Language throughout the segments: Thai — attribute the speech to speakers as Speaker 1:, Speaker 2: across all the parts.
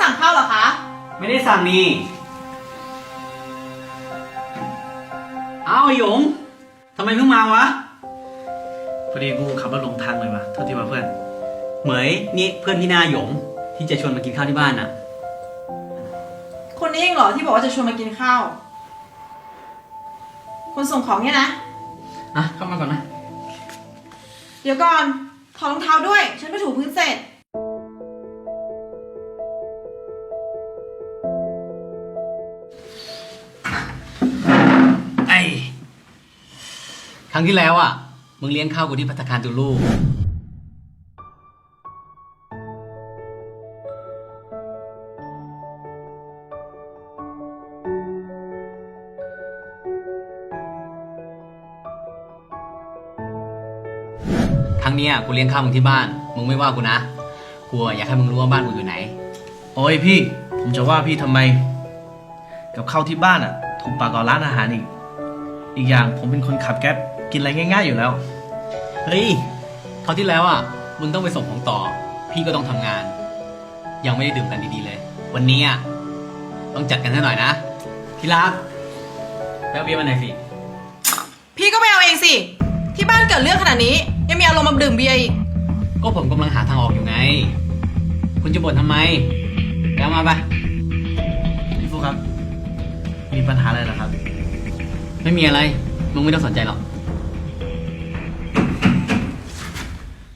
Speaker 1: สั่งข้าวเหรอคะ
Speaker 2: ไม่ได้สั่งนี่ เอาไอ้หยงทำไมเพิ่งมาวะ
Speaker 3: พอดีกูขับรถหลงทางเลยว่ะโทษทีว่ะเพื่อน
Speaker 2: เหมยนี่เพื่อนพี่นาหยงที่จะชวนมากินข้าวที่บ้านน่ะ
Speaker 1: คนนี้เองเหรอที่บอกว่าจะชวนมากินข้าว คนส่งของเนี่ยนะ
Speaker 2: อะเข้ามาก่อนนะ
Speaker 1: เดี๋ยวก่อนถอดรองเท้าด้วย ฉันไปถูพื้นเสร็จ
Speaker 2: รั้งที่แล้วอะ มึงเลี้ยงข้าวกูที่พัตตาคารตูลูครั้งเนี้ยกูเลี้ยงข้าวมึงที่บ้าน มึงไม่ว่ากูนะ กูอะอยากให้มึงรู้ว่าบ้านกูอยู่ไหน
Speaker 3: โอ้ยพี่ ผมจะว่าพี่ทำไม กับข้าวที่บ้านอะ ถูกปากกว่าร้านอาหารอีก อีกอย่างผมเป็นคนขับแก๊ป กินอะไรง่าย ๆอยู่แล้ว
Speaker 2: เฮ้ยคราวที่แล้วอะมึงต้องไปส่งของต่อ พี่ก็ต้องทำงาน ยังไม่ได้ดื่มกันดีๆเลย วันนี้อะต้องจัดกันให้หน่อยนะที่รักแป๊บเบียร์มาหน่อยสิ
Speaker 1: พี่ก็ไปเอาเองสิ ที่บ้านเกิดเรื่องขนาดนี้ ยังมีอารมณ์มาดื่มเบียร์อีก
Speaker 2: ก็ผมกำลังหาทางออกอยู่ไง คุณจะบ่นทำไมแปลมาไป
Speaker 3: พี่ฟุกครับ มีปัญหาอะไรเหรอครับ
Speaker 2: ไม่มีอะไร มึงไม่ต้องสนใจหรอก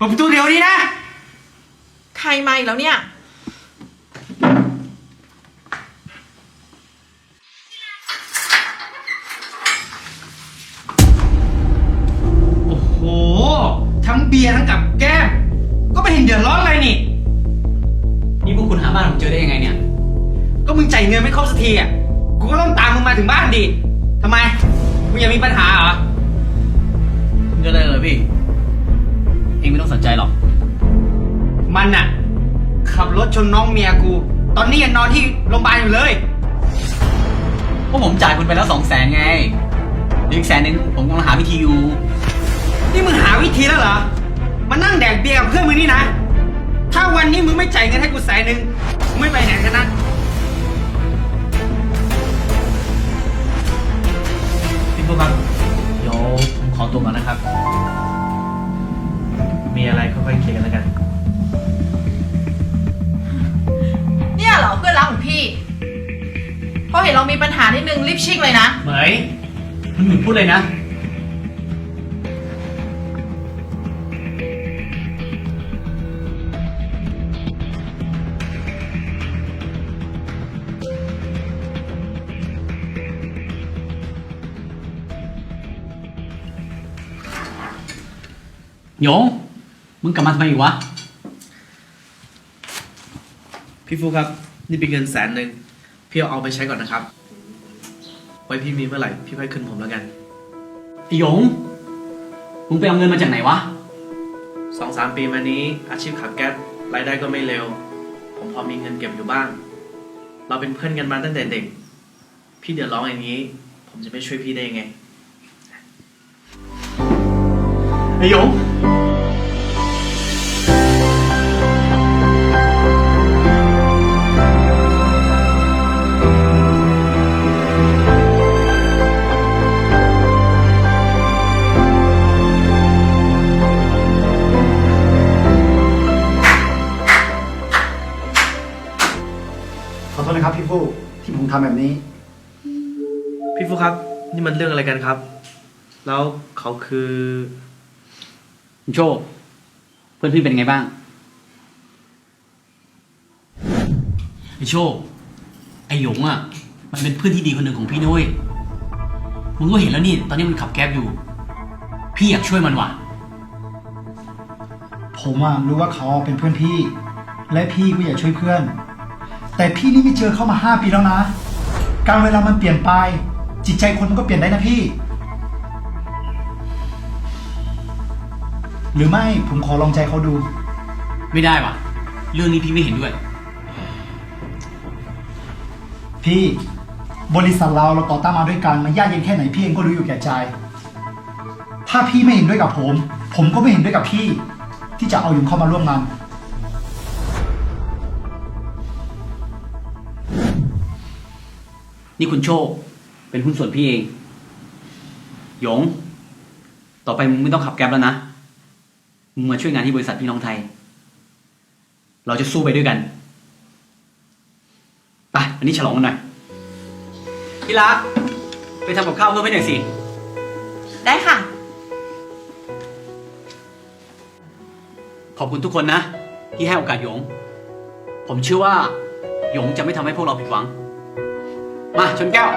Speaker 2: เปิดประตูเดี๋ยวนี้นะ
Speaker 1: ใครมาอีกแล้วเนี่ย
Speaker 4: โอ้โห ทั้งเบียร์ทั้งกับแก้ม ก็ไม่เห็นเดือดร้อนอะไรนี่
Speaker 2: นี่พวกคุณหาบ้านผมเจอได้ยังไงเนี่ย
Speaker 4: ก็มึงจ่ายเงินไม่ครบสักทีอะ กูก็ต้องตามมึงมาถึงบ้านดิทำไม มึงยังมีปัญหาเหรอ
Speaker 3: เรื่องอะไรเลยพี่
Speaker 2: เองไม่ต้องสนใจหรอก
Speaker 4: มันน่ะ ขับรถชนน้องเมียกู ตอนนี้ยังนอนที่โรงพยาบาลอยู่เลย
Speaker 2: พวกผมจ่ายคุณไปแล้วสองแสนไงอีกแสนนึงผมกำลังหาวิธีอยู่
Speaker 4: นี่มึงหาวิธีแล้วเหรอ มานั่งแดกเบียร์กับเพื่อนมึงนี่นะ ถ้าวันนี้มึงไม่จ่ายเงินให้กูแสนหนึ่งมึงไม่ไปไหนกันนะ
Speaker 3: พี่ฟุกครับ เดี๋ยวผมขอตัวก่อนนะครับ ค่อยๆเคลียร์กันแล้วกัน
Speaker 1: เนี่ยเหรอเพื่อนรักของพี่พอเห็นเรามีปัญหานิดนึงรีบชิ่งเลยนะ
Speaker 2: เหมยมึงหยุดพูดเลยนะ หยง มึงกลับมาทำไมอีกวะ
Speaker 3: พี่ฟุกครับ นี่เป็นเงินแสนหนึ่งพี่เอาเอาไปใช้ก่อนนะครับ ไว้พี่มีเมื่อไหร่ พี่ค่อยขึ้นผมแล้วกัน
Speaker 2: ไอหยง มึงไปเอาเงินมาจากไหนวะ
Speaker 3: สองสามปีมานี้ อาชีพขับแก๊ปรายได้ก็ไม่เร็ว ผมพอมีเงินเก็บอยู่บ้าง เราเป็นเพื่อนกันมาตั้งแต่เด็ก พี่เดือดร้อนอย่างนี้ ผมจะไม่ช่วยพี่ได้ยังไง
Speaker 2: ไอหยง
Speaker 5: ษนะครับพี่ผู้ที่ผมทำแบบนี้
Speaker 3: พี่ฟุกครับ นี่มันเรื่องอะไรกันครับ แล้วเขาคือ
Speaker 2: โชค เพื่อนพี่เป็นไงบ้าง ไอโชค ไอหยงอะ มันเป็นเพื่อนที่ดีคนหนึ่งของพี่นุ้ยมึงก็เห็นแล้วนี่ ตอนนี้มันขับแก๊บอยู่ พี่อยากช่วยมันว่ะ
Speaker 5: ผมอะรู้ว่าเขาเป็นเพื่อนพี่ และพี่ก็อยากช่วยเพื่อน แต่พี่นี่ไม่เจอเขามาห้าปีแล้วนะ การเวลามันเปลี่ยนไป จิตใจคนมันก็เปลี่ยนได้นะพี่ หรือไม่ผมขอลองใจเขาดู
Speaker 2: ไม่ได้ว่ะ เรื่องนี้พี่ไม่เห็นด้วย
Speaker 5: พี่บริษัทเราเราต่อต้านมาด้วยกันมันยากเย็นแค่ไหนพี่เองก็รู้อยู่แก่ใจ ถ้าพี่ไม่เห็นด้วยกับผม ผมก็ไม่เห็นด้วยกับพี่ ที่จะเอาหยงเข้ามาร่วมงาน
Speaker 2: นี่คุณโชค เป็นหุ้นส่วนพี่เอง หยง ต่อไปมึงไม่ต้องขับแก๊ปแล้วนะ มึงมาช่วยงานที่บริษัทพี่น้องไทย เราจะสู้ไปด้วยกัน ไป อันนี้ฉลองกันหน่อยพี่รักไปทำกับข้าวเพิ่มให้หน่อยสิ
Speaker 1: ได้ค่ะ
Speaker 2: ขอบคุณทุกคนนะ ที่ให้โอกาสหยง ผมเชื่อว่า หยงจะไม่ทำให้พวกเราผิดหวัง มาชนแก้ว